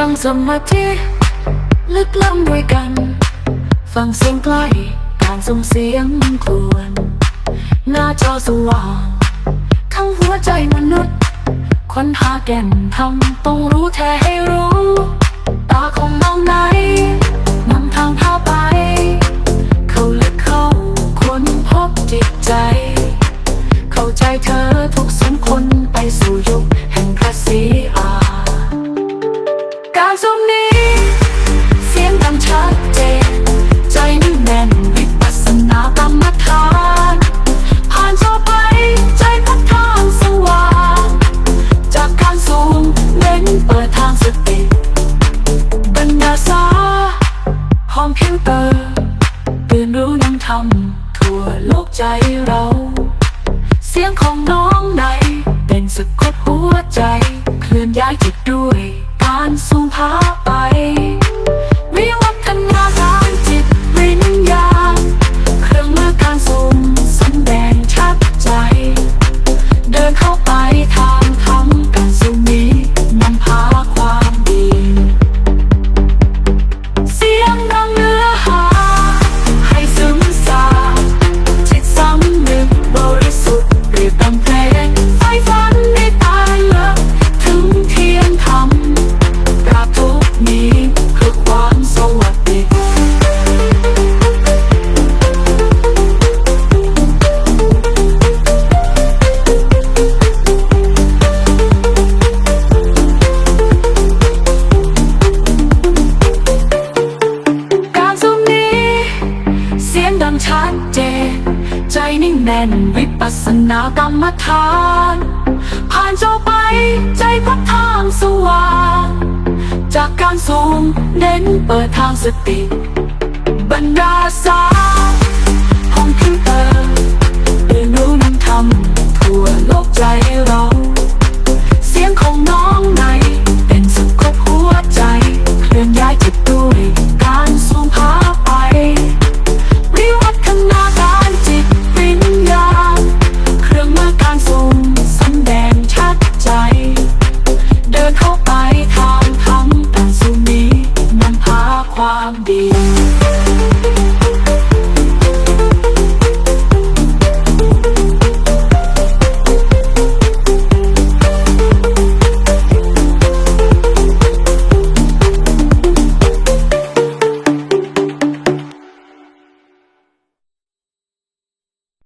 นั่งสมาธิลึกล้ำด้วยกัน ฟังเสียงใกล้การส่งเสียงครวน หน้าจอสว่างทั้งหัวใจมนุษย์ค้นหาแก่นทำต้องรู้แท้ให้รู้ ตาของน้องน ตื่นรู้ยังทำทั่วโลกใจเรา เสียงของน้อง นิ่งแน่นวิปัสสนากรรมฐาน ผ่านเจ้าไปใจพัดทางสว่าง จากการสูงเน้นเปิดทางสติ บรรดาสา